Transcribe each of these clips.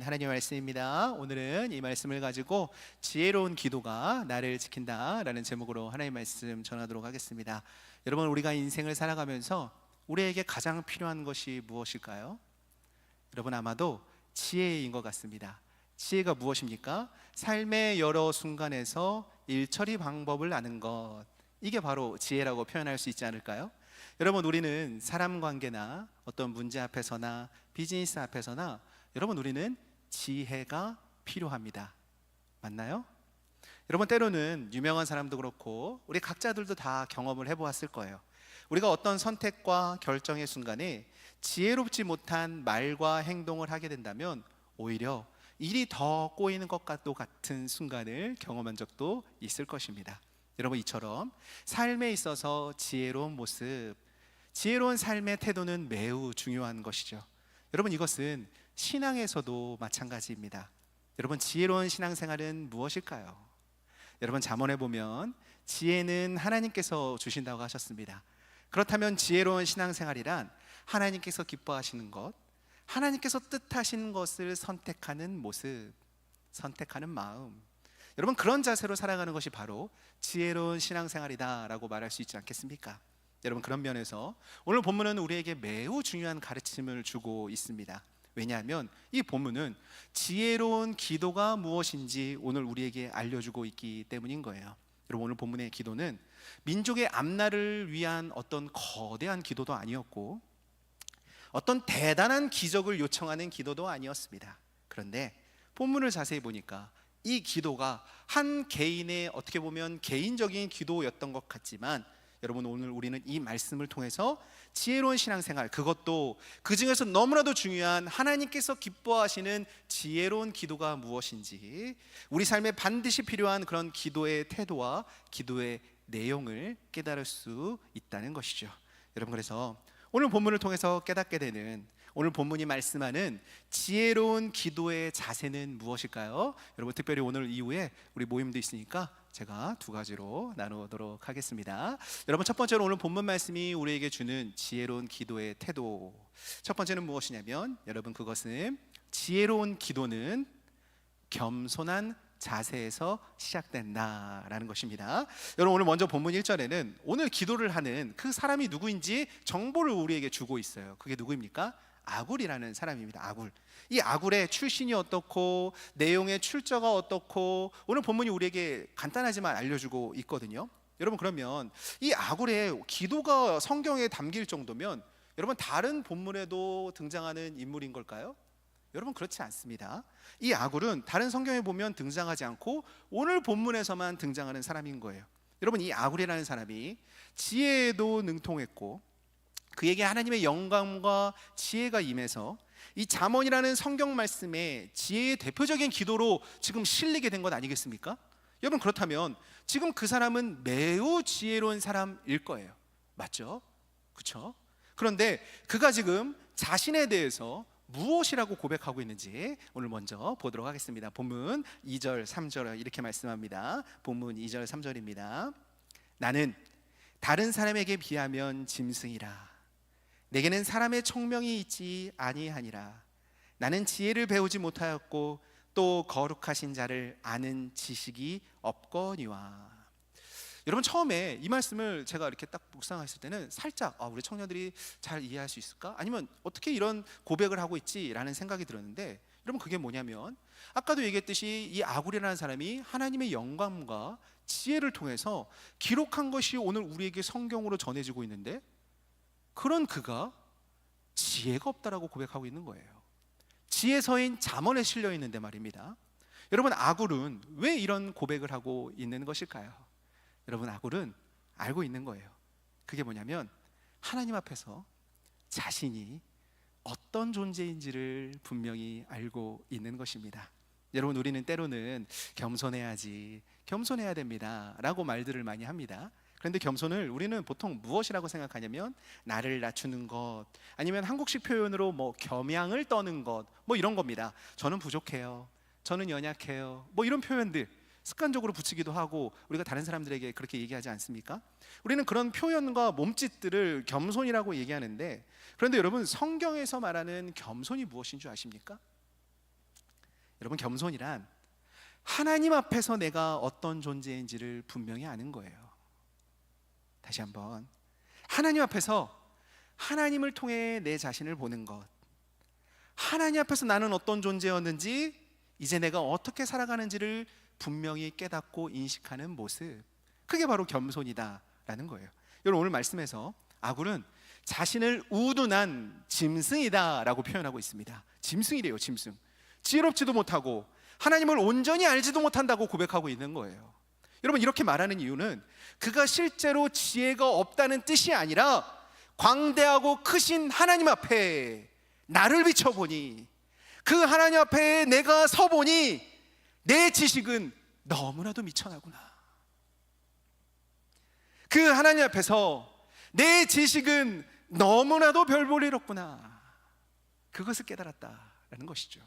하나님의 말씀입니다. 오늘은 이 말씀을 가지고 지혜로운 기도가 나를 지킨다라는 제목으로 하나님의 말씀 전하도록 하겠습니다. 여러분 우리가 인생을 살아가면서 우리에게 가장 필요한 것이 무엇일까요? 여러분 아마도 지혜인 것 같습니다. 지혜가 무엇입니까? 삶의 여러 순간에서 일처리 방법을 아는 것. 이게 바로 지혜라고 표현할 수 있지 않을까요? 여러분 우리는 사람 관계나 어떤 문제 앞에서나 비즈니스 앞에서나 여러분 우리는 지혜가 필요합니다. 맞나요? 여러분 때로는 유명한 사람도 그렇고 우리 각자들도 다 경험을 해보았을 거예요. 우리가 어떤 선택과 결정의 순간에 지혜롭지 못한 말과 행동을 하게 된다면 오히려 일이 더 꼬이는 것과도 같은 순간을 경험한 적도 있을 것입니다. 여러분 이처럼 삶에 있어서 지혜로운 모습, 지혜로운 삶의 태도는 매우 중요한 것이죠. 여러분 이것은 신앙에서도 마찬가지입니다. 여러분 지혜로운 신앙생활은 무엇일까요? 여러분 잠언에 보면 지혜는 하나님께서 주신다고 하셨습니다. 그렇다면 지혜로운 신앙생활이란 하나님께서 기뻐하시는 것, 하나님께서 뜻하신 것을 선택하는 모습, 선택하는 마음. 여러분 그런 자세로 살아가는 것이 바로 지혜로운 신앙생활이다라고 말할 수 있지 않겠습니까? 여러분 그런 면에서 오늘 본문은 우리에게 매우 중요한 가르침을 주고 있습니다. 왜냐하면 이 본문은 지혜로운 기도가 무엇인지 오늘 우리에게 알려주고 있기 때문인 거예요. 여러분 오늘 본문의 기도는 민족의 앞날을 위한 어떤 거대한 기도도 아니었고 어떤 대단한 기적을 요청하는 기도도 아니었습니다. 그런데 본문을 자세히 보니까 이 기도가 한 개인의 어떻게 보면 개인적인 기도였던 것 같지만 여러분 오늘 우리는 이 말씀을 통해서 지혜로운 신앙생활 그것도 그 중에서 너무나도 중요한 하나님께서 기뻐하시는 지혜로운 기도가 무엇인지 우리 삶에 반드시 필요한 그런 기도의 태도와 기도의 내용을 깨달을 수 있다는 것이죠. 여러분 그래서 오늘 본문을 통해서 깨닫게 되는 오늘 본문이 말씀하는 지혜로운 기도의 자세는 무엇일까요? 여러분 특별히 오늘 이후에 우리 모임도 있으니까 제가 두 가지로 나누도록 하겠습니다. 여러분 첫 번째로 오늘 본문 말씀이 우리에게 주는 지혜로운 기도의 태도. 첫 번째는 무엇이냐면 여러분 그것은 지혜로운 기도는 겸손한 자세에서 시작된다라는 것입니다. 여러분 오늘 먼저 본문 1절에는 오늘 기도를 하는 그 사람이 누구인지 정보를 우리에게 주고 있어요. 그게 누구입니까? 아굴이라는 사람입니다. 아굴. 이 아굴의 출신이 어떻고 내용의 출처가 어떻고 오늘 본문이 우리에게 간단하지만 알려주고 있거든요. 여러분 그러면 이 아굴의 기도가 성경에 담길 정도면 여러분 다른 본문에도 등장하는 인물인 걸까요? 여러분 그렇지 않습니다. 이 아굴은 다른 성경에 보면 등장하지 않고 오늘 본문에서만 등장하는 사람인 거예요. 여러분 이 아굴이라는 사람이 지혜에도 능통했고 그에게 하나님의 영감과 지혜가 임해서 이 잠언이라는 성경 말씀에 지혜의 대표적인 기도로 지금 실리게 된 것 아니겠습니까? 여러분 그렇다면 지금 그 사람은 매우 지혜로운 사람일 거예요. 맞죠? 그렇죠? 그런데 그가 지금 자신에 대해서 무엇이라고 고백하고 있는지 오늘 먼저 보도록 하겠습니다. 본문 2절, 3절 이렇게 말씀합니다. 본문 2절, 3절입니다. 나는 다른 사람에게 비하면 짐승이라. 내게는 사람의 총명이 있지 아니하니라. 나는 지혜를 배우지 못하였고 또 거룩하신 자를 아는 지식이 없거니와. 여러분 처음에 이 말씀을 제가 이렇게 딱 묵상했을 때는 살짝 아, 우리 청년들이 잘 이해할 수 있을까? 아니면 어떻게 이런 고백을 하고 있지라는 생각이 들었는데 여러분 그게 뭐냐면 아까도 얘기했듯이 이 아굴이라는 사람이 하나님의 영감과 지혜를 통해서 기록한 것이 오늘 우리에게 성경으로 전해지고 있는데 그런 그가 지혜가 없다라고 고백하고 있는 거예요. 지혜서인 잠언에 실려 있는데 말입니다. 여러분 아굴은 왜 이런 고백을 하고 있는 것일까요? 여러분 아굴은 알고 있는 거예요. 그게 뭐냐면 하나님 앞에서 자신이 어떤 존재인지를 분명히 알고 있는 것입니다. 여러분 우리는 때로는 겸손해야지, 겸손해야 됩니다라고 말들을 많이 합니다. 그런데 겸손을 우리는 보통 무엇이라고 생각하냐면 나를 낮추는 것 아니면 한국식 표현으로 뭐 겸양을 떠는 것 뭐 이런 겁니다. 저는 부족해요. 저는 연약해요. 뭐 이런 표현들 습관적으로 붙이기도 하고 우리가 다른 사람들에게 그렇게 얘기하지 않습니까? 우리는 그런 표현과 몸짓들을 겸손이라고 얘기하는데 그런데 여러분 성경에서 말하는 겸손이 무엇인 줄 아십니까? 여러분 겸손이란 하나님 앞에서 내가 어떤 존재인지를 분명히 아는 거예요. 다시 한번 하나님 앞에서 하나님을 통해 내 자신을 보는 것. 하나님 앞에서 나는 어떤 존재였는지 이제 내가 어떻게 살아가는지를 분명히 깨닫고 인식하는 모습. 그게 바로 겸손이다라는 거예요. 여러분 오늘 말씀에서 아굴은 자신을 우둔한 짐승이다라고 표현하고 있습니다. 짐승이래요, 짐승. 지혜롭지도 못하고 하나님을 온전히 알지도 못한다고 고백하고 있는 거예요. 여러분 이렇게 말하는 이유는 그가 실제로 지혜가 없다는 뜻이 아니라 광대하고 크신 하나님 앞에 나를 비춰보니 그 하나님 앞에 내가 서보니 내 지식은 너무나도 미천하구나. 그 하나님 앞에서 내 지식은 너무나도 별 볼 일 없구나. 그것을 깨달았다라는 것이죠.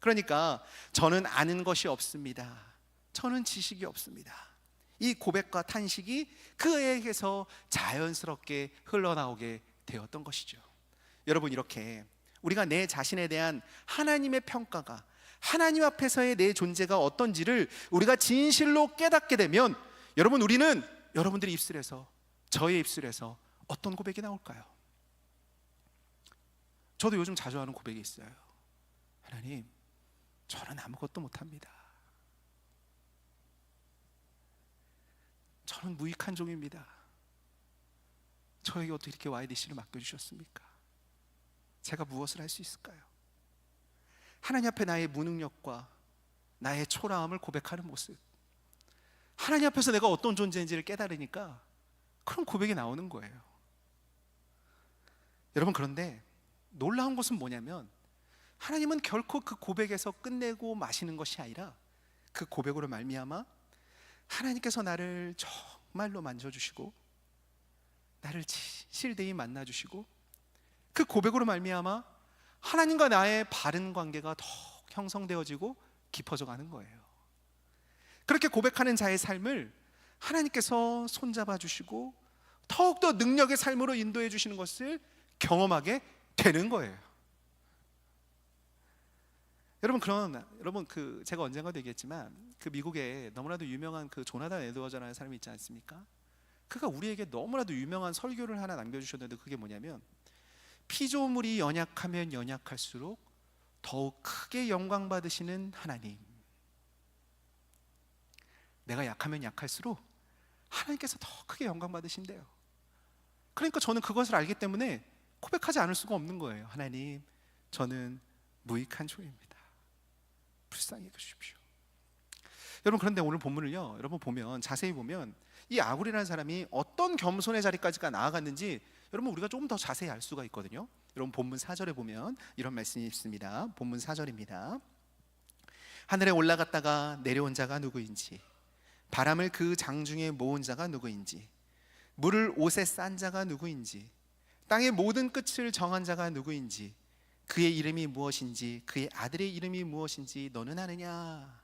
그러니까 저는 아는 것이 없습니다. 저는 지식이 없습니다. 이 고백과 탄식이 그에게서 자연스럽게 흘러나오게 되었던 것이죠. 여러분 이렇게 우리가 내 자신에 대한 하나님의 평가가 하나님 앞에서의 내 존재가 어떤지를 우리가 진실로 깨닫게 되면 여러분 우리는 여러분들의 입술에서 저의 입술에서 어떤 고백이 나올까요? 저도 요즘 자주 하는 고백이 있어요. 하나님, 저는 아무것도 못합니다. 저는 무익한 종입니다. 저에게 어떻게 이렇게 YDC를 맡겨주셨습니까? 제가 무엇을 할 수 있을까요? 하나님 앞에 나의 무능력과 나의 초라함을 고백하는 모습. 하나님 앞에서 내가 어떤 존재인지를 깨달으니까 그런 고백이 나오는 거예요. 여러분 그런데 놀라운 것은 뭐냐면 하나님은 결코 그 고백에서 끝내고 마시는 것이 아니라 그 고백으로 말미암아 하나님께서 나를 정말로 만져주시고 나를 실대히 만나주시고 그 고백으로 말미암아 하나님과 나의 바른 관계가 더 형성되어지고 깊어져 가는 거예요. 그렇게 고백하는 자의 삶을 하나님께서 손잡아 주시고 더욱더 능력의 삶으로 인도해 주시는 것을 경험하게 되는 거예요. 여러분 그런 여러분 그 제가 언젠가도 얘기했지만 그 미국에 너무나도 유명한 그 조나단 에드워즈라는 사람이 있지 않습니까? 그가 우리에게 너무나도 유명한 설교를 하나 남겨주셨는데 그게 뭐냐면 피조물이 연약하면 연약할수록 더욱 크게 영광 받으시는 하나님. 내가 약하면 약할수록 하나님께서 더 크게 영광 받으신대요. 그러니까 저는 그것을 알기 때문에 고백하지 않을 수가 없는 거예요. 하나님, 저는 무익한 종입니다. 불쌍히 여겨주십시오. 여러분 그런데 오늘 본문을요. 여러분 보면 자세히 보면 이 아굴이라는 사람이 어떤 겸손의 자리까지가 나아갔는지 여러분 우리가 조금 더 자세히 알 수가 있거든요. 여러분 본문 4절에 보면 이런 말씀이 있습니다. 본문 4절입니다. 하늘에 올라갔다가 내려온 자가 누구인지 바람을 그 장중에 모은 자가 누구인지 물을 옷에 싼 자가 누구인지 땅의 모든 끝을 정한 자가 누구인지 그의 이름이 무엇인지 그의 아들의 이름이 무엇인지 너는 아느냐?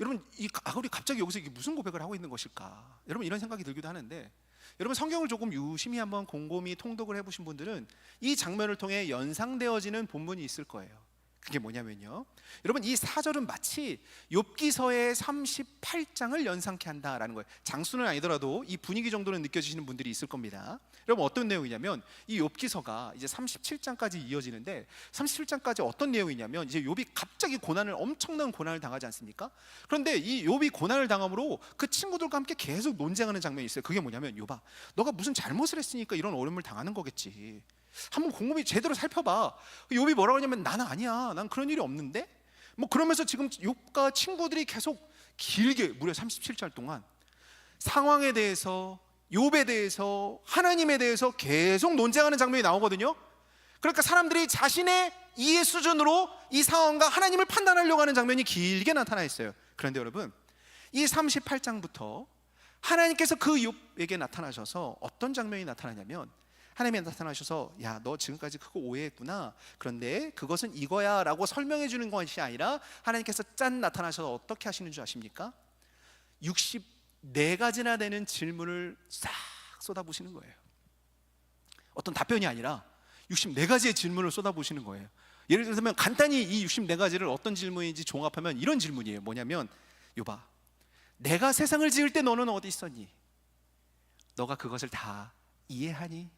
여러분 이 아굴이 갑자기 여기서 이게 무슨 고백을 하고 있는 것일까? 여러분 이런 생각이 들기도 하는데 여러분 성경을 조금 유심히 한번 곰곰이 통독을 해보신 분들은 이 장면을 통해 연상되어지는 본문이 있을 거예요 그게 뭐냐면요 여러분 이 사절은 마치 욥기서의 38장을 연상케 한다라는 거예요 장수는 아니더라도 이 분위기 정도는 느껴지시는 분들이 있을 겁니다 여러분 어떤 내용이냐면 이 욥기서가 이제 37장까지 이어지는데 37장까지 어떤 내용이냐면 이제 욥이 갑자기 고난을 엄청난 고난을 당하지 않습니까? 그런데 이 욥이 고난을 당함으로 그 친구들과 함께 계속 논쟁하는 장면이 있어요. 그게 뭐냐면 욥아, 너가 무슨 잘못을 했으니까 이런 어려움을 당하는 거겠지. 한번 곰곰이 제대로 살펴봐. 욥이 뭐라고 하냐면 나는 아니야. 난 그런 일이 없는데. 뭐 그러면서 지금 욥과 친구들이 계속 길게 무려 37절 동안 상황에 대해서 욥에 대해서 하나님에 대해서 계속 논쟁하는 장면이 나오거든요. 그러니까 사람들이 자신의 이해 수준으로 이 상황과 하나님을 판단하려고 하는 장면이 길게 나타나 있어요. 그런데 여러분, 이 38장부터 하나님께서 그 욥에게 나타나셔서 어떤 장면이 나타나냐면 하나님이 나타나셔서 야 너 지금까지 그거 오해했구나 그런데 그것은 이거야 라고 설명해 주는 것이 아니라 하나님께서 짠 나타나셔서 어떻게 하시는 줄 아십니까? 64가지나 되는 질문을 싹 쏟아부시는 거예요 어떤 답변이 아니라 64가지의 질문을 쏟아부시는 거예요 예를 들면 간단히 이 64가지를 어떤 질문인지 종합하면 이런 질문이에요. 뭐냐면 요봐. 내가 세상을 지을 때 너는 어디 있었니? 너가 그것을 다 이해하니?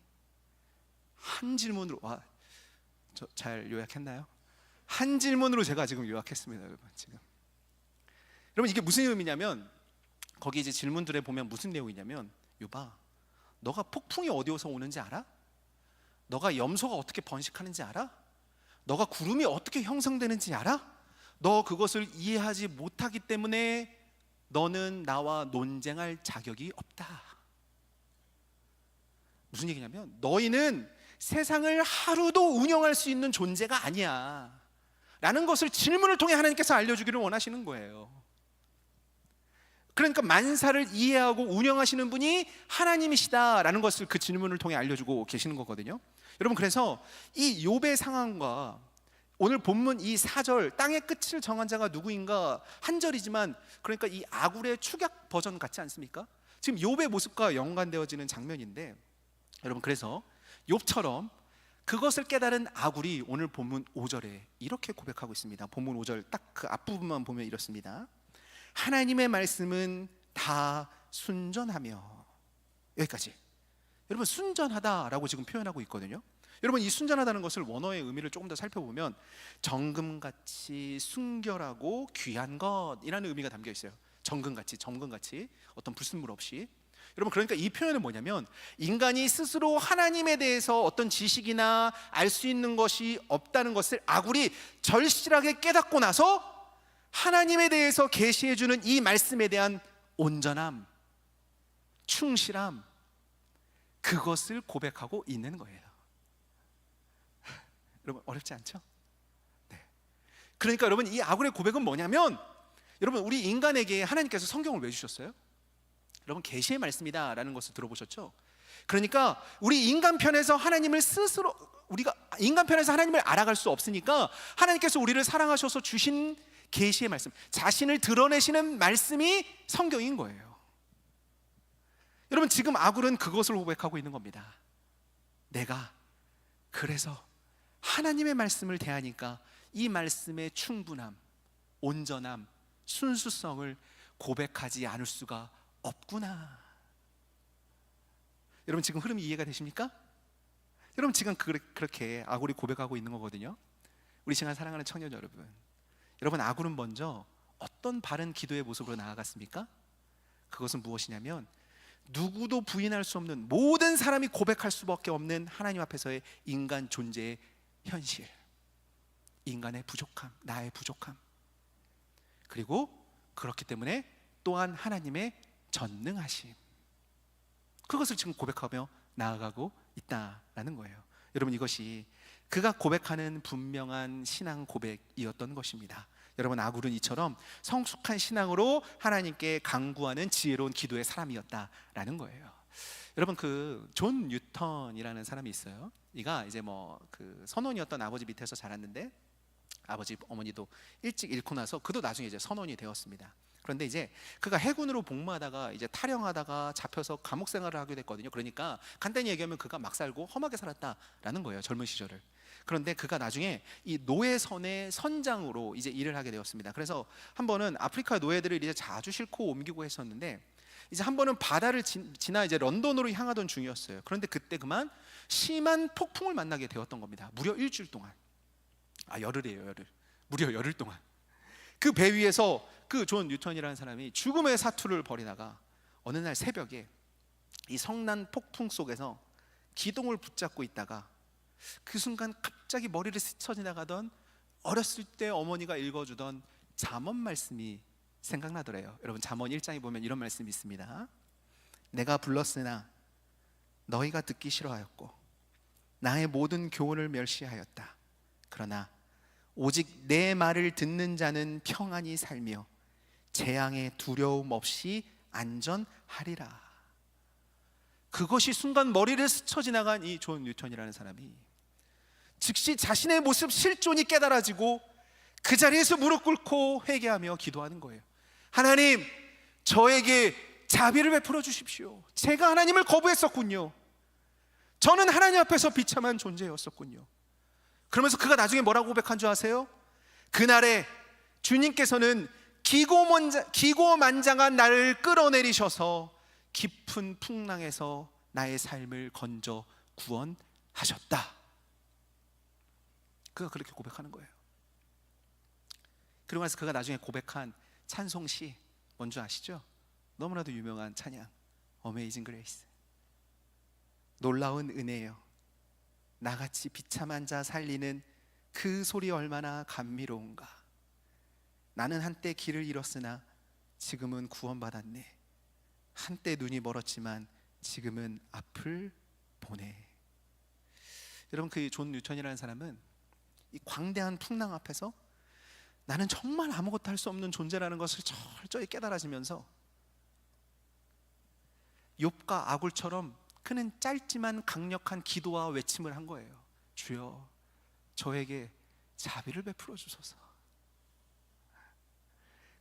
한 질문으로 와. 저 잘 요약했나요? 한 질문으로 제가 지금 요약했습니다, 여러분. 지금. 여러분 이게 무슨 의미냐면 거기 이제 질문들에 보면 무슨 내용이냐면 요봐. 너가 폭풍이 어디서 오는지 알아? 너가 염소가 어떻게 번식하는지 알아? 너가 구름이 어떻게 형성되는지 알아? 너 그것을 이해하지 못하기 때문에 너는 나와 논쟁할 자격이 없다. 무슨 얘기냐면 너희는 세상을 하루도 운영할 수 있는 존재가 아니야. 라는 것을 질문을 통해 하나님께서 알려주기를 원하시는 거예요. 그러니까 만사를 이해하고 운영하시는 분이 하나님이시다라는 것을 그 질문을 통해 알려주고 계시는 거거든요. 여러분 그래서 이 욥의 상황과 오늘 본문 이 4절 땅의 끝을 정한 자가 누구인가 한 절이지만 그러니까 이 아굴의 축약 버전 같지 않습니까? 지금 욥의 모습과 연관되어지는 장면인데 여러분 그래서 욥처럼 그것을 깨달은 아굴이 오늘 본문 5절에 이렇게 고백하고 있습니다. 본문 5절 딱 그 앞부분만 보면 이렇습니다. 하나님의 말씀은 다 순전하며 여기까지. 여러분 순전하다라고 지금 표현하고 있거든요. 여러분 이 순전하다는 것을 원어의 의미를 조금 더 살펴보면 정금같이 순결하고 귀한 것이라는 의미가 담겨 있어요. 정금같이 정금같이 어떤 불순물 없이. 여러분 그러니까 이 표현은 뭐냐면 인간이 스스로 하나님에 대해서 어떤 지식이나 알 수 있는 것이 없다는 것을 아굴이 절실하게 깨닫고 나서 하나님에 대해서 계시해 주는 이 말씀에 대한 온전함, 충실함 그것을 고백하고 있는 거예요. 여러분 어렵지 않죠? 네. 그러니까 여러분 이 아굴의 고백은 뭐냐면 여러분 우리 인간에게 하나님께서 성경을 왜 주셨어요? 여러분 계시의 말씀이다라는 것을 들어보셨죠? 그러니까 우리 인간 편에서 하나님을 스스로 우리가 인간 편에서 하나님을 알아갈 수 없으니까 하나님께서 우리를 사랑하셔서 주신 계시의 말씀, 자신을 드러내시는 말씀이 성경인 거예요. 여러분 지금 아굴은 그것을 고백하고 있는 겁니다. 내가 그래서 하나님의 말씀을 대하니까 이 말씀의 충분함, 온전함, 순수성을 고백하지 않을 수가 없구나. 여러분 지금 흐름이 이해가 되십니까? 여러분 지금 그- 그렇게 아굴이 고백하고 있는 거거든요. 우리 시간 사랑하는 청년 여러분. 여러분 아굴은 먼저 어떤 바른 기도의 모습으로 나아갔습니까? 그것은 무엇이냐면 누구도 부인할 수 없는 모든 사람이 고백할 수밖에 없는 하나님 앞에서의 인간 존재의 현실. 인간의 부족함, 나의 부족함. 그리고 그렇기 때문에 또한 하나님의 전능하심. 그것을 지금 고백하며 나아가고 있다라는 거예요. 여러분 이것이 그가 고백하는 분명한 신앙 고백이었던 것입니다. 여러분 아굴은 이처럼 성숙한 신앙으로 하나님께 강구하는 지혜로운 기도의 사람이었다라는 거예요. 여러분 그 존 뉴턴이라는 사람이 있어요. 이가 이제 뭐 그 선원이었던 아버지 밑에서 자랐는데 아버지 어머니도 일찍 잃고 나서 그도 나중에 이제 선원이 되었습니다. 그런데 이제 그가 해군으로 복무하다가 이제 탈영하다가 잡혀서 감옥 생활을 하게 됐거든요. 그러니까 간단히 얘기하면 그가 막 살고 험하게 살았다라는 거예요. 젊은 시절을. 그런데 그가 나중에 이 노예선의 선장으로 이제 일을 하게 되었습니다. 그래서 한 번은 아프리카 노예들을 이제 자주 싣고 옮기고 했었는데 이제 한 번은 바다를 지- 지나 이제 런던으로 향하던 중이었어요. 그런데 그때 그만 심한 폭풍을 만나게 되었던 겁니다. 무려 일주일 동안. 아 열흘이에요, 열흘. 무려 열흘 동안. 그 배 위에서 그 존 뉴턴이라는 사람이 죽음의 사투를 벌이다가 어느 날 새벽에 이 성난 폭풍 속에서 기둥을 붙잡고 있다가 그 순간 갑자기 머리를 스쳐 지나가던 어렸을 때 어머니가 읽어주던 잠언 말씀이 생각나더래요. 여러분 잠언 1장에 보면 이런 말씀이 있습니다. 내가 불렀으나 너희가 듣기 싫어하였고 나의 모든 교훈을 멸시하였다. 그러나 오직 내 말을 듣는 자는 평안히 살며 재앙의 두려움 없이 안전하리라. 그것이 순간 머리를 스쳐 지나간 이 존 뉴턴이라는 사람이 즉시 자신의 모습 실존이 깨달아지고 그 자리에서 무릎 꿇고 회개하며 기도하는 거예요. 하나님, 저에게 자비를 베풀어 주십시오. 제가 하나님을 거부했었군요. 저는 하나님 앞에서 비참한 존재였었군요. 그러면서 그가 나중에 뭐라고 고백한 줄 아세요? 그날에 주님께서는 기고만장, 기고만장한 나를 끌어내리셔서 깊은 풍랑에서 나의 삶을 건져 구원하셨다. 그가 그렇게 고백하는 거예요. 그러고 나서 그가 나중에 고백한 찬송시 뭔지 아시죠? 너무나도 유명한 찬양 어메이징 그레이스 놀라운 은혜요 나같이 비참한 자 살리는 그 소리 얼마나 감미로운가 나는 한때 길을 잃었으나 지금은 구원받았네 한때 눈이 멀었지만 지금은 앞을 보네 여러분 그 존 뉴턴이라는 사람은 이 광대한 풍랑 앞에서 나는 정말 아무것도 할 수 없는 존재라는 것을 철저히 깨달아지면서 욥과 아굴처럼 그는 짧지만 강력한 기도와 외침을 한 거예요. 주여 저에게 자비를 베풀어 주소서.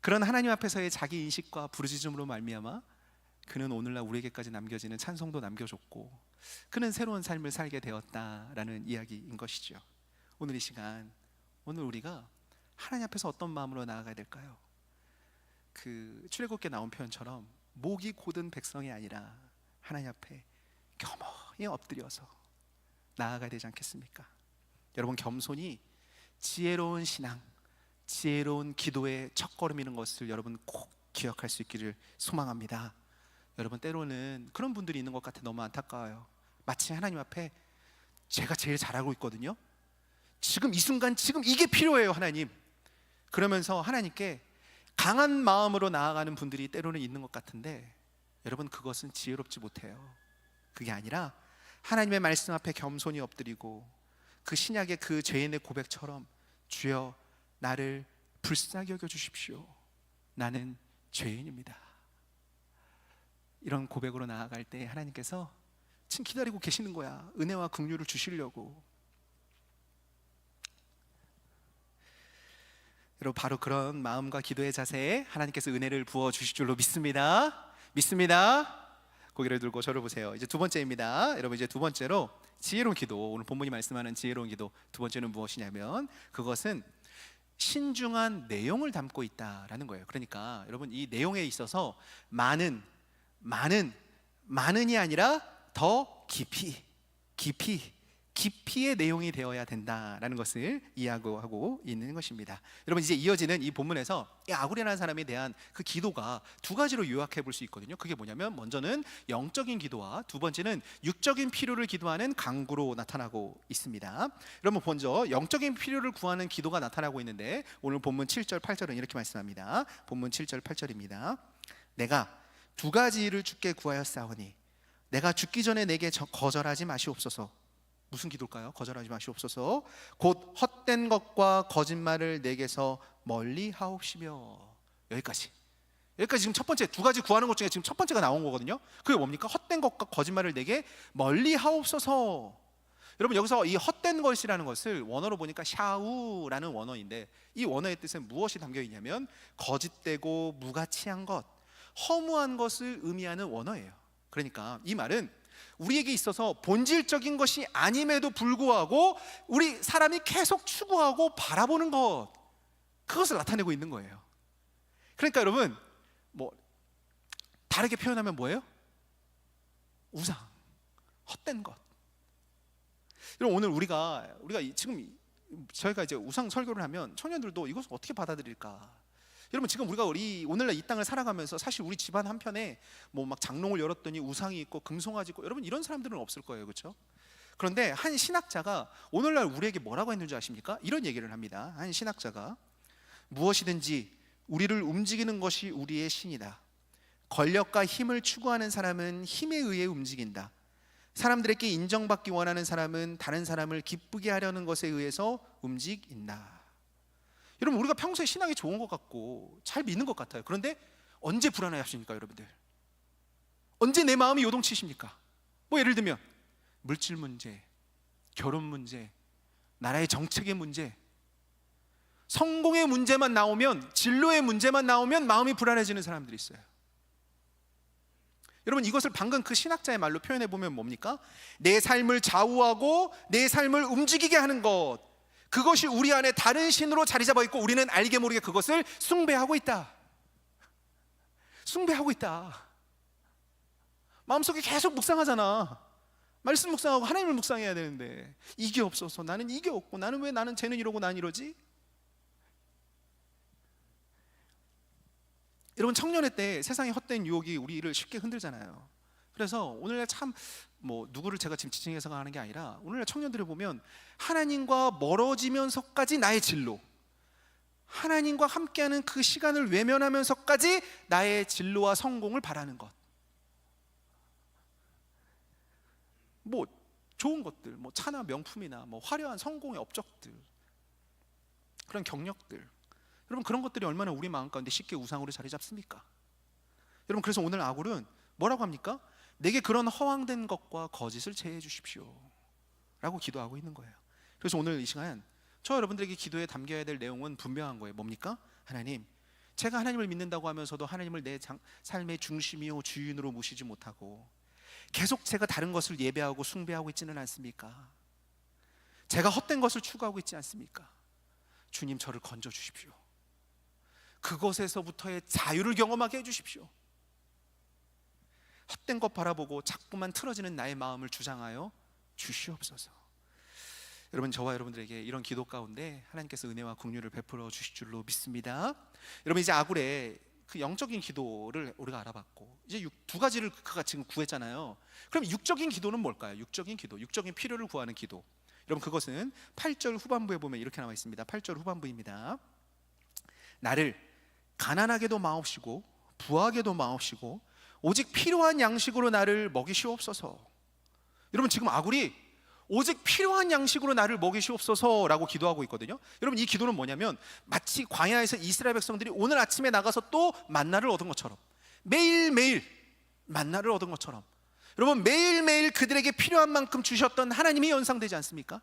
그런 하나님 앞에서의 자기 인식과 부르짖음으로 말미암아 그는 오늘날 우리에게까지 남겨지는 찬송도 남겨줬고 그는 새로운 삶을 살게 되었다라는 이야기인 것이죠. 오늘 이 시간 오늘 우리가 하나님 앞에서 어떤 마음으로 나아가야 될까요? 그 출애굽기에 나온 표현처럼 목이 고든 백성이 아니라 하나님 앞에 겸허히 엎드려서 나아가야 되지 않겠습니까? 여러분 겸손이 지혜로운 신앙, 지혜로운 기도의 첫걸음이는 것을 여러분 꼭 기억할 수 있기를 소망합니다. 여러분 때로는 그런 분들이 있는 것 같아 너무 안타까워요. 마치 하나님 앞에 제가 제일 잘하고 있거든요. 지금 이 순간 지금 이게 필요해요, 하나님. 그러면서 하나님께 강한 마음으로 나아가는 분들이 때로는 있는 것 같은데 여러분 그것은 지혜롭지 못해요. 그게 아니라 하나님의 말씀 앞에 겸손히 엎드리고 그 신약의 그 죄인의 고백처럼 주여 나를 불쌍히 여겨 주십시오. 나는 죄인입니다. 이런 고백으로 나아갈 때 하나님께서 지금 기다리고 계시는 거야. 은혜와 긍휼을 주시려고. 여러분 바로 그런 마음과 기도의 자세에 하나님께서 은혜를 부어 주실 줄로 믿습니다. 믿습니다. 고개를 들고 저를 보세요. 이제 두 번째입니다. 여러분 이제 두 번째로 지혜로운 기도. 오늘 본문이 말씀하는 지혜로운 기도. 두 번째는 무엇이냐면 그것은 신중한 내용을 담고 있다라는 거예요. 그러니까 여러분 이 내용에 있어서 많은 많은 많은이 아니라 더 깊이 깊이 깊이의 내용이 되어야 된다라는 것을 이해하고 하고 있는 것입니다. 여러분 이제 이어지는 이 본문에서 이 아굴이라는 사람에 대한 그 기도가 두 가지로 요약해 볼 수 있거든요. 그게 뭐냐면 먼저는 영적인 기도와 두 번째는 육적인 필요를 기도하는 강구로 나타나고 있습니다. 여러분 먼저 영적인 필요를 구하는 기도가 나타나고 있는데 오늘 본문 7절 8절은 이렇게 말씀합니다. 본문 7절 8절입니다. 내가 두 가지를 주께 구하였사오니 내가 죽기 전에 내게 저- 거절하지 마시옵소서. 무슨 기도일까요? 거절하지 마시옵소서. 곧 헛된 것과 거짓말을 내게서 멀리 하옵시며 여기까지. 여기까지 지금 첫 번째 두 가지 구하는 것 중에 지금 첫 번째가 나온 거거든요. 그게 뭡니까? 헛된 것과 거짓말을 내게 멀리 하옵소서. 여러분 여기서 이 헛된 것이라는 것을 원어로 보니까 샤우라는 원어인데 이 원어의 뜻은 무엇이 담겨 있냐면 거짓되고 무가치한 것, 허무한 것을 의미하는 원어예요. 그러니까 이 말은 우리에게 있어서 본질적인 것이 아님에도 불구하고 우리 사람이 계속 추구하고 바라보는 것 그것을 나타내고 있는 거예요. 그러니까 여러분 뭐 다르게 표현하면 뭐예요? 우상, 헛된 것. 여러분 오늘 우리가 우리가 이- 지금 이- 저희가 이제 우상 설교를 하면 청년들도 이것을 어떻게 받아들일까? 여러분 지금 우리가 우리 오늘날 이 땅을 살아가면서 사실 우리 집안 한편에 뭐 막 장롱을 열었더니 우상이 있고 금송아지 있고 여러분 이런 사람들은 없을 거예요, 그렇죠? 그런데 한 신학자가 오늘날 우리에게 뭐라고 했는지 아십니까? 이런 얘기를 합니다. 한 신학자가 무엇이든지 우리를 움직이는 것이 우리의 신이다. 권력과 힘을 추구하는 사람은 힘에 의해 움직인다. 사람들에게 인정받기 원하는 사람은 다른 사람을 기쁘게 하려는 것에 의해서 움직인다. 여러분 우리가 평소에 신앙이 좋은 것 같고 잘 믿는 것 같아요. 그런데 언제 불안해 하십니까, 여러분들? 언제 내 마음이 요동치십니까? 뭐 예를 들면 물질 문제, 결혼 문제, 나라의 정책의 문제, 성공의 문제만 나오면 진로의 문제만 나오면 마음이 불안해지는 사람들이 있어요. 여러분 이것을 방금 그 신학자의 말로 표현해 보면 뭡니까? 내 삶을 좌우하고 내 삶을 움직이게 하는 것 그것이 우리 안에 다른 신으로 자리 잡아 있고 우리는 알게 모르게 그것을 숭배하고 있다. 숭배하고 있다. 마음속에 계속 묵상하잖아. 말씀 묵상하고 하나님을 묵상해야 되는데 이게 없어서 나는 이게 없고 나는 왜 나는 쟤는 이러고 난 이러지? 여러분 청년의 때 세상의 헛된 유혹이 우리를 쉽게 흔들잖아요. 그래서 오늘날 참 뭐 누구를 제가 지금 지칭해서 하는 게 아니라 오늘날 청년들을 보면 하나님과 멀어지면서까지 나의 진로 하나님과 함께하는 그 시간을 외면하면서까지 나의 진로와 성공을 바라는 것. 뭐 좋은 것들, 뭐 차나 명품이나 뭐 화려한 성공의 업적들, 그런 경력들. 여러분 그런 것들이 얼마나 우리 마음 가운데 쉽게 우상으로 자리 잡습니까? 여러분 그래서 오늘 아굴은 뭐라고 합니까? 내게 그런 허황된 것과 거짓을 제해 주십시오. 라고 기도하고 있는 거예요. 그래서 오늘 이 시간 저 여러분들에게 기도에 담겨야 될 내용은 분명한 거예요. 뭡니까? 하나님, 제가 하나님을 믿는다고 하면서도 하나님을 내 장- 삶의 중심이요 주인으로 모시지 못하고 계속 제가 다른 것을 예배하고 숭배하고 있지는 않습니까? 제가 헛된 것을 추구하고 있지 않습니까? 주님 저를 건져 주십시오. 그것에서부터의 자유를 경험하게 해 주십시오. 헛된 것 바라보고 자꾸만 틀어지는 나의 마음을 주장하여 주시옵소서. 여러분 저와 여러분들에게 이런 기도 가운데 하나님께서 은혜와 긍휼을 베풀어 주실 줄로 믿습니다. 여러분 이제 아굴의 그 영적인 기도를 우리가 알아봤고 이제 육- 두 가지를 그가 지금 구했잖아요. 그럼 육적인 기도는 뭘까요? 육적인 기도, 육적인 필요를 구하는 기도. 여러분 그것은 8절 후반부에 보면 이렇게 나와 있습니다. 8절 후반부입니다. 나를 가난하게도 마옵시고 부하게도 마옵시고 오직 필요한 양식으로 나를 먹이시옵소서. 여러분 지금 아굴이 오직 필요한 양식으로 나를 먹이시옵소서라고 기도하고 있거든요. 여러분 이 기도는 뭐냐면 마치 광야에서 이스라엘 백성들이 오늘 아침에 나가서 또 만나를 얻은 것처럼 매일매일 만나를 얻은 것처럼 여러분 매일매일 그들에게 필요한 만큼 주셨던 하나님이 연상되지 않습니까?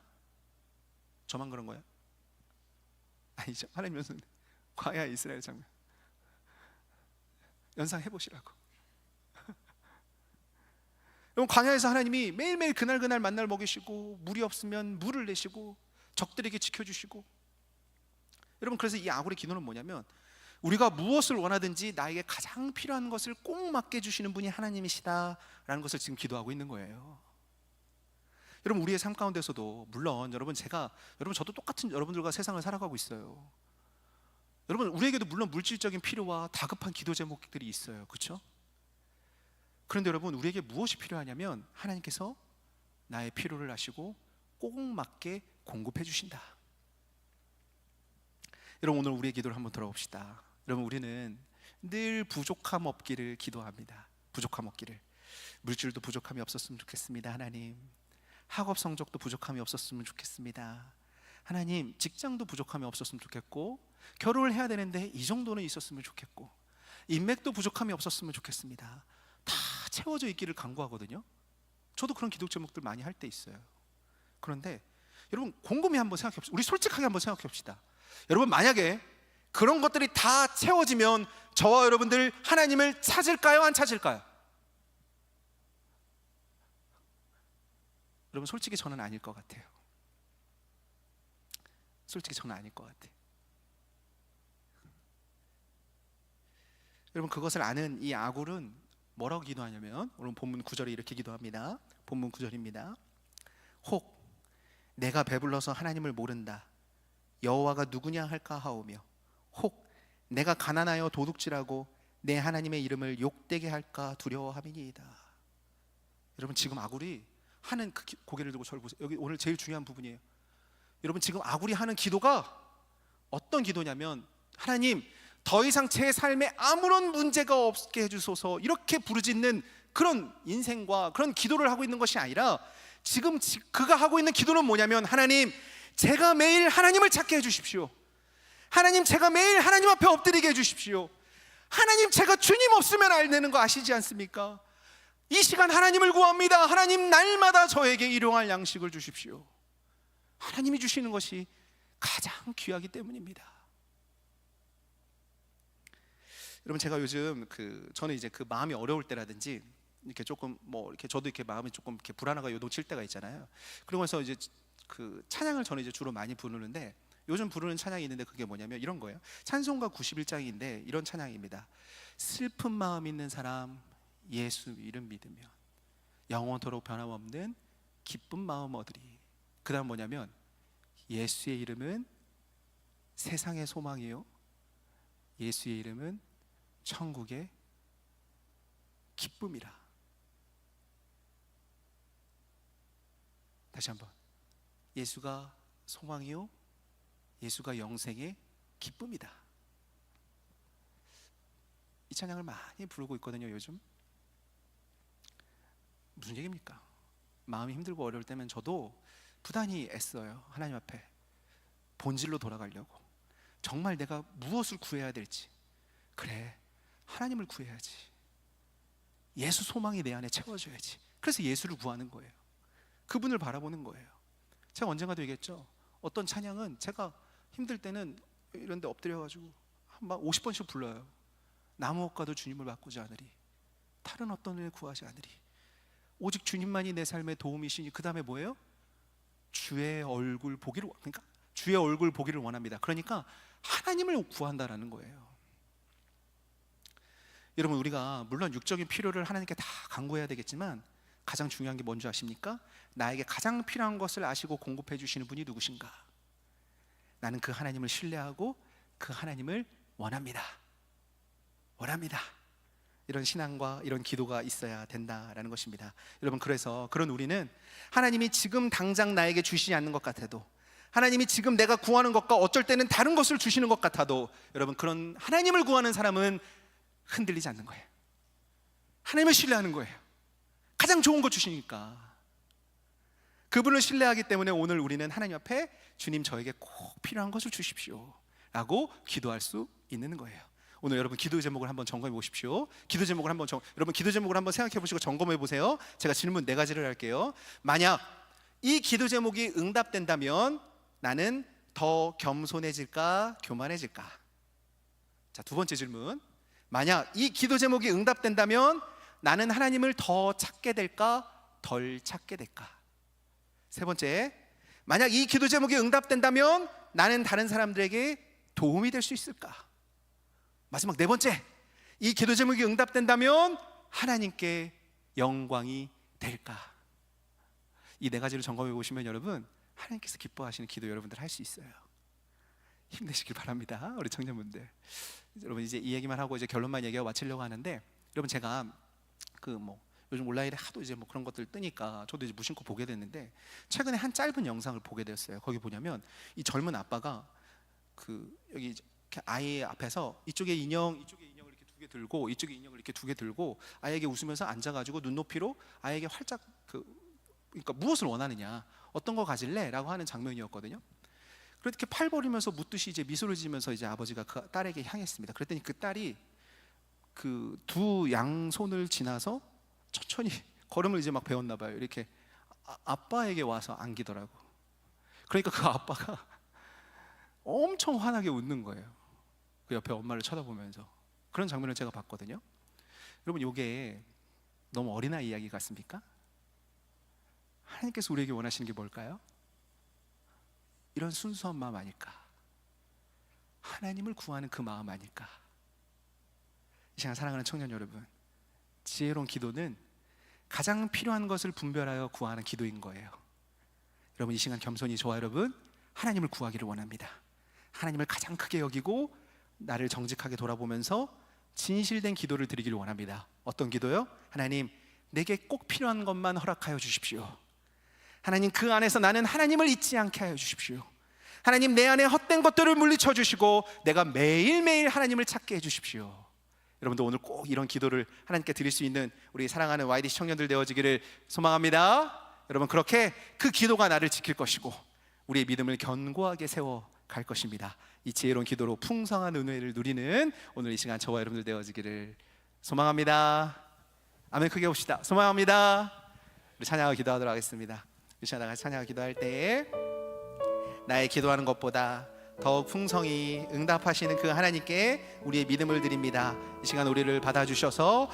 저만 그런 거예요? 아니죠. 하나님 연상 광야 이스라엘 장면 연상해 보시라고. 여러분 광야에서 하나님이 매일매일 그날 그날 만날 먹이시고 물이 없으면 물을 내시고 적들에게 지켜주시고 여러분 그래서 이 아굴의 기도는 뭐냐면 우리가 무엇을 원하든지 나에게 가장 필요한 것을 꼭 맡게 주시는 분이 하나님이시다라는 것을 지금 기도하고 있는 거예요. 여러분 우리의 삶 가운데서도 물론 여러분 제가 여러분 저도 똑같은 여러분들과 세상을 살아가고 있어요. 여러분 우리에게도 물론 물질적인 필요와 다급한 기도 제목들이 있어요. 그렇죠? 그런데 여러분 우리에게 무엇이 필요하냐면 하나님께서 나의 필요를 아시고 꼭 맞게 공급해 주신다. 여러분 오늘 우리의 기도를 한번 들어봅시다. 여러분 우리는 늘 부족함 없기를 기도합니다. 부족함 없기를 물질도 부족함이 없었으면 좋겠습니다. 하나님 학업 성적도 부족함이 없었으면 좋겠습니다. 하나님 직장도 부족함이 없었으면 좋겠고 결혼을 해야 되는데 이 정도는 있었으면 좋겠고 인맥도 부족함이 없었으면 좋겠습니다. 다 채워져 있기를 간구하거든요. 저도 그런 기도 제목들 많이 할 때 있어요. 그런데 여러분 곰곰이 한번 생각해 봅시다. 우리 솔직하게 한번 생각해 봅시다. 여러분 만약에 그런 것들이 다 채워지면 저와 여러분들 하나님을 찾을까요? 안 찾을까요? 여러분 솔직히 저는 아닐 것 같아요. 솔직히 저는 아닐 것 같아요. 여러분 그것을 아는 이 아굴은 뭐라고 기도하냐면 오늘 본문 9절에 이렇게 기도합니다. 본문 9절입니다. 혹 내가 배불러서 하나님을 모른다. 여호와가 누구냐 할까 하오며 혹 내가 가난하여 도둑질하고 내 하나님의 이름을 욕되게 할까 두려워함이니이다. 여러분 지금 아굴이 하는 그 기- 고개를 들고 저를 보세요. 여기 오늘 제일 중요한 부분이에요. 여러분 지금 아굴이 하는 기도가 어떤 기도냐면 하나님 더 이상 제 삶에 아무런 문제가 없게 해주소서 이렇게 부르짖는 그런 인생과 그런 기도를 하고 있는 것이 아니라 지금 지- 그가 하고 있는 기도는 뭐냐면 하나님 제가 매일 하나님을 찾게 해주십시오. 하나님 제가 매일 하나님 앞에 엎드리게 해주십시오. 하나님 제가 주님 없으면 안 되는 거 아시지 않습니까? 이 시간 하나님을 구합니다. 하나님 날마다 저에게 일용할 양식을 주십시오. 하나님이 주시는 것이 가장 귀하기 때문입니다. 여러분 제가 요즘 그 저는 이제 그 마음이 어려울 때라든지 이렇게 조금 뭐 이렇게 저도 이렇게 마음이 조금 이렇게 불안하고 요동칠 때가 있잖아요. 그러면서 이제 그 찬양을 저는 이제 주로 많이 부르는데 요즘 부르는 찬양이 있는데 그게 뭐냐면 이런 거예요. 찬송가 91장인데 이런 찬양입니다. 슬픈 마음 있는 사람 예수 이름 믿으면 영원토록 변함없는 기쁜 마음 얻으리. 그다음 뭐냐면 예수의 이름은 세상의 소망이요. 예수의 이름은 천국의 기쁨이라. 다시 한번. 예수가 소망이요. 예수가 영생의 기쁨이다. 이 찬양을 많이 부르고 있거든요, 요즘. 무슨 얘기입니까? 마음이 힘들고 어려울 때면 저도 부단히 애써요. 하나님 앞에 본질로 돌아가려고. 정말 내가 무엇을 구해야 될지. 그래. 하나님을 구해야지. 예수 소망이 내 안에 채워져야지. 그래서 예수를 구하는 거예요. 그분을 바라보는 거예요. 제가 언젠가도 얘기했죠. 어떤 찬양은 제가 힘들 때는 이런 데 엎드려 가지고 막 50번씩 불러요. 나무 옷과도 주님을 바꾸지 않으리. 다른 어떤 일 구하지 않으리. 오직 주님만이 내 삶의 도움이시니 그 다음에 뭐예요? 주의 얼굴 보기를 그러니까 주의 얼굴 보기를 원합니다. 그러니까 하나님을 구한다라는 거예요. 여러분 우리가 물론 육적인 필요를 하나님께 다 간구해야 되겠지만 가장 중요한 게 뭔지 아십니까? 나에게 가장 필요한 것을 아시고 공급해 주시는 분이 누구신가? 나는 그 하나님을 신뢰하고 그 하나님을 원합니다. 원합니다. 이런 신앙과 이런 기도가 있어야 된다라는 것입니다. 여러분 그래서 그런 우리는 하나님이 지금 당장 나에게 주시지 않는 것 같아도 하나님이 지금 내가 구하는 것과 어쩔 때는 다른 것을 주시는 것 같아도 여러분 그런 하나님을 구하는 사람은 흔들리지 않는 거예요. 하나님을 신뢰하는 거예요. 가장 좋은 거 주시니까. 그분을 신뢰하기 때문에 오늘 우리는 하나님 앞에 주님 저에게 꼭 필요한 것을 주십시오. 라고 기도할 수 있는 거예요. 오늘 여러분 기도 제목을 한번 점검해 보십시오. 기도 제목을 한번 점, 여러분 기도 제목을 한번 생각해 보시고 점검해 보세요. 제가 질문 네 가지를 할게요. 만약 이 기도 제목이 응답된다면 나는 더 겸손해질까 교만해질까? 자, 두 번째 질문. 만약 이 기도 제목이 응답된다면 나는 하나님을 더 찾게 될까 덜 찾게 될까? 세 번째. 만약 이 기도 제목이 응답된다면 나는 다른 사람들에게 도움이 될 수 있을까? 마지막 네 번째. 이 기도 제목이 응답된다면 하나님께 영광이 될까? 이 네 가지를 점검해 보시면 여러분 하나님께서 기뻐하시는 기도 여러분들 할 수 있어요. 힘내시길 바랍니다. 우리 청년분들. 여러분 이제 이 얘기만 하고 이제 결론만 얘기하고 마치려고 하는데 여러분 제가 그 뭐 요즘 온라인에 하도 이제 뭐 그런 것들 뜨니까 저도 이제 무심코 보게 됐는데 최근에 한 짧은 영상을 보게 됐어요. 거기 보냐면 이 젊은 아빠가 그 여기 아이 앞에서 이쪽에 인형 이쪽에 인형을 이렇게 두 개 들고 이쪽에 인형을 이렇게 두 개 들고 아이에게 웃으면서 앉아가지고 눈높이로 아이에게 활짝 그 그러니까 무엇을 원하느냐 어떤 거 가질래라고 하는 장면이었거든요. 그렇게 팔 벌리면서 묻듯이 이제 미소를 지으면서 이제 아버지가 그 딸에게 향했습니다. 그랬더니 그 딸이 그 두 양손을 지나서 천천히 걸음을 이제 막 배웠나 봐요. 이렇게 아, 아빠에게 와서 안기더라고. 그러니까 그 아빠가 엄청 환하게 웃는 거예요. 그 옆에 엄마를 쳐다보면서 그런 장면을 제가 봤거든요. 여러분 이게 너무 어린아이 이야기 같습니까? 하나님께서 우리에게 원하시는 게 뭘까요? 이런 순수한 마음 아닐까? 하나님을 구하는 그 마음 아닐까? 이 시간 사랑하는 청년 여러분, 지혜로운 기도는 가장 필요한 것을 분별하여 구하는 기도인 거예요. 여러분 이 시간 겸손히 저와 여러분 하나님을 구하기를 원합니다. 하나님을 가장 크게 여기고 나를 정직하게 돌아보면서 진실된 기도를 드리기를 원합니다. 어떤 기도요? 하나님, 내게 꼭 필요한 것만 허락하여 주십시오. 하나님, 그 안에서 나는 하나님을 잊지 않게 하여 주십시오. 하나님, 내 안에 헛된 것들을 물리쳐 주시고 내가 매일매일 하나님을 찾게 해 주십시오. 여러분도 오늘 꼭 이런 기도를 하나님께 드릴 수 있는 우리 사랑하는 YD 청년들 되어지기를 소망합니다. 여러분 그렇게 그 기도가 나를 지킬 것이고 우리의 믿음을 견고하게 세워 갈 것입니다. 이 지혜로운 기도로 풍성한 은혜를 누리는 오늘 이 시간 저와 여러분들 되어지기를 소망합니다. 아멘 크게 봅시다. 소망합니다. 우리 찬양하고 기도하도록 하겠습니다. 이 시간 같이 찬양하고 기도할 때 나의 기도하는 것보다 더욱 풍성히 응답하시는 그 하나님께 우리의 믿음을 드립니다. 이 시간 우리를 받아주셔서